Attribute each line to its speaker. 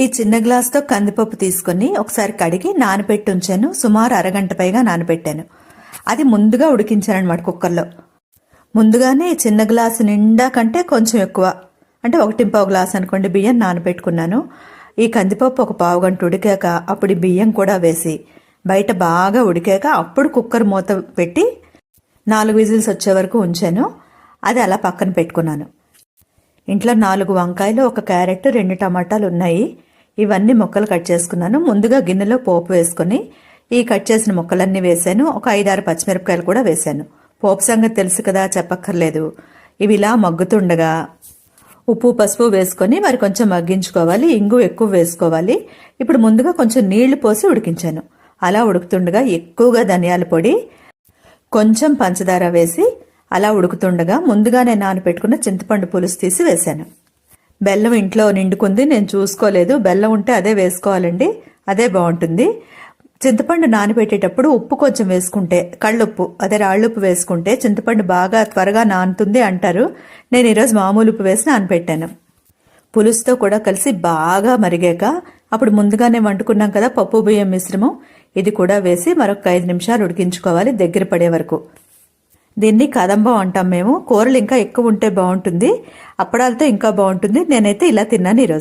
Speaker 1: ఈ చిన్న గ్లాస్తో కందిపప్పు తీసుకొని ఒకసారి కడిగి నానబెట్టి ఉంచాను. సుమారు అరగంట పైగా నానబెట్టాను. అది ముందుగా ఉడికించాను అనమాట కుక్కర్లో. ముందుగానే ఈ చిన్న గ్లాసు నిండా కంటే కొంచెం ఎక్కువ. అంటే ఒకటి పావు గ్లాస్ అనుకోండి బియ్యం నానబెట్టుకున్నాను. ఈ కందిపప్పు ఒక పావు గంట ఉడికాక అప్పుడు బియ్యం కూడా వేసి బయట బాగా ఉడికాక అప్పుడు కుక్కర్ మూత పెట్టి నాలుగు విజిల్స్ వచ్చే వరకు ఉంచాను. అది అలా పక్కన పెట్టుకున్నాను. ఇంట్లో నాలుగు వంకాయలు ఒక క్యారెట్ రెండు టమాటాలు ఉన్నాయి. ఇవన్నీ ముక్కలు కట్ చేసుకున్నాను. ముందుగా గిన్నెలో పోపు వేసుకొని ఈ కట్ చేసిన ముక్కలన్నీ వేశాను ఒక ఐదారు పచ్చిమిరపకాయలు కూడా వేశాను పోపు సంగతి తెలుసు కదా చెప్పక్కర్లేదు. ఇవి ఇలా మగ్గుతుండగా ఉప్పు పసుపు వేసుకొని మరి కొంచెం మగ్గించుకోవాలి. ఇంగు ఎక్కువ వేసుకోవాలి. ఇప్పుడు ముందుగా కొంచెం నీళ్ళు పోసి ఉడికించాను. అలా ఉడుకుతుండగా ఎక్కువగా ధనియాల పొడి కొంచెం పంచదార వేసి అలా ఉడుకుతుండగా ముందుగానే నానపెట్టుకున్న చింతపండు పులుసు తీసి వేశాను బెల్లం ఇంట్లో నిండుకుంది నేను చూసుకోలేదు. బెల్లం ఉంటే అదే వేసుకోవాలండి అదే బాగుంటుంది. చింతపండు నానబెట్టేటప్పుడు ఉప్పు కొంచెం వేసుకుంటే కళ్ళుప్పు అదే రాళ్ళుప్పు వేసుకుంటే చింతపండు బాగా త్వరగా నానుతుంది అంటారు. నేను ఈరోజు మామూలు ఉప్పు వేసి నానబెట్టాను. పులుసుతో కూడా కలిసి బాగా మరిగాక అప్పుడు ముందుగానే వండుకున్నాం కదా పప్పు బియ్యం మిశ్రమం. ఇది కూడా వేసి మరొక ఐదు నిమిషాలు ఉడికించుకోవాలి దగ్గర పడే వరకు. దీన్ని కదంబం అంటాం మేము. కూరలు ఇంకా ఎక్కువ ఉంటే బాగుంటుంది. అప్పడాలతో ఇంకా బాగుంటుంది. నేనైతే ఇలా తిన్నాను ఈరోజు.